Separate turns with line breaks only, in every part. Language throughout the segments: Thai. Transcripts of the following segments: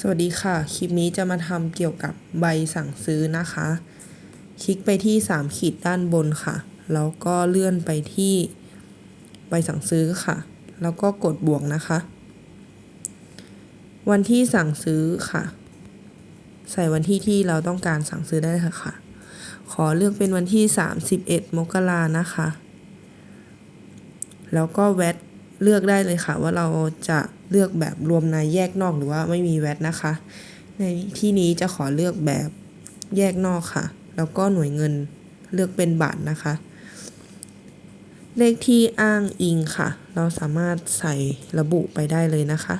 สวัสดีค่ะ คลิปนี้จะมาทำเกี่ยวกับใบสั่งซื้อนะคะ คลิกไปที่ 3 ขีดด้านบนค่ะ แล้วก็เลื่อนไปที่ใบสั่งซื้อค่ะ แล้วก็กดบวกนะคะ วันที่สั่งซื้อค่ะ ใส่วันที่ที่เราต้องการสั่งซื้อได้เลยค่ะ ขอเลือกเป็นวันที่ 31 มกรานะคะ แล้วก็แวตเลือกได้เลยค่ะว่าเราจะ เลือกแบบรวมในแยกนอกหรือว่าไม่มีแวตนะคะ ในที่นี้จะขอเลือกแบบแยกนอกค่ะ แล้วก็หน่วยเงินเลือกเป็นบาทนะคะ เลขที่อ้างอิงค่ะ เราสามารถใส่ระบุไปได้เลยนะคะ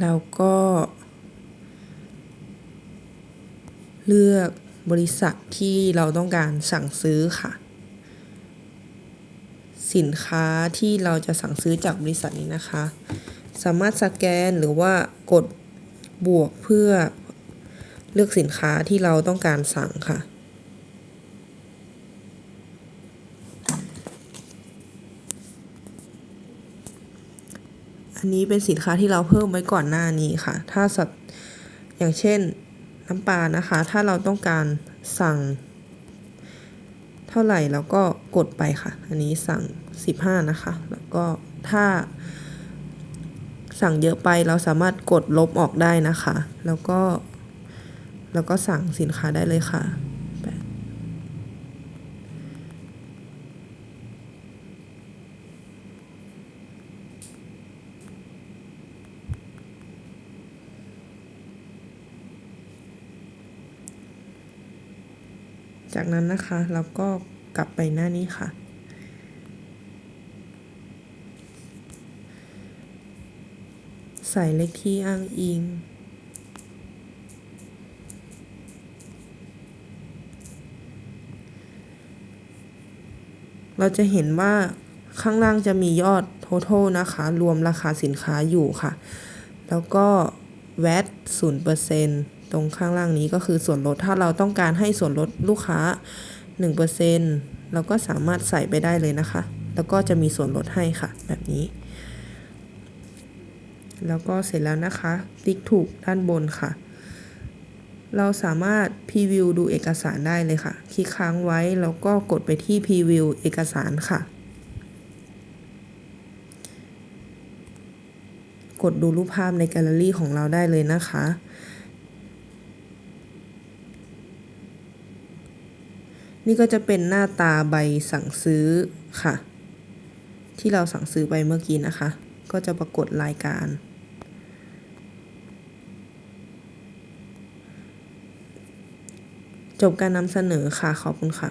แล้วก็ เลือกบริษัทที่เราต้องการสั่งซื้อค่ะ สินค้าที่เราจะสั่งซื้อจากบริษัทนี้นะคะ สามารถสแกนหรือว่ากดบวกเพื่อเลือกสินค้าที่เราต้องการสั่งค่ะ อันนี้เป็นสินค้าที่เราเพิ่มไว้ก่อนหน้านี้ค่ะ ถ้าสัตว์อย่างเช่น น้ำปลานะคะ ถ้าเราต้องการสั่ง เท่าไหร่เราก็กดไปค่ะ อันนี้สั่ง 15 นะคะ แล้วก็ถ้าสั่งเยอะไปเราสามารถกดลบออกได้นะคะ แล้วก็ แล้วก็สั่งสินค้าได้เลยค่ะ จากนั้นนะคะเราก็กลับไปหน้านี้ค่ะ ใส่เลขที่อ้างอิง เราจะเห็นว่าข้างล่างจะมียอด total นะคะ รวมราคาสินค้าอยู่ค่ะ แล้วก็ VAT 0% ตรงข้างล่างนี้ก็คือส่วนลด ถ้าเราต้องการให้ส่วนลดลูกค้า 1%เราก็สามารถใส่ไปได้เลยนะคะ แล้วก็จะมีส่วนลดให้ค่ะ แบบนี้ แล้วก็เสร็จแล้วนะคะ ติ๊กถูกด้านบนค่ะ เราสามารถพรีวิวดูเอกสารได้เลยค่ะ คลิกค้างไว้แล้วก็กดไปที่พรีวิวเอกสารค่ะกดดูรูปภาพในแกลเลอรี่ของเราได้เลยนะคะ นี่ก็จะเป็นหน้าตาใบสั่งซื้อค่ะ ที่เราสั่งซื้อไปเมื่อกี้นะคะ ก็จะปรากฏรายการ จบการนำเสนอค่ะ ขอบคุณค่ะ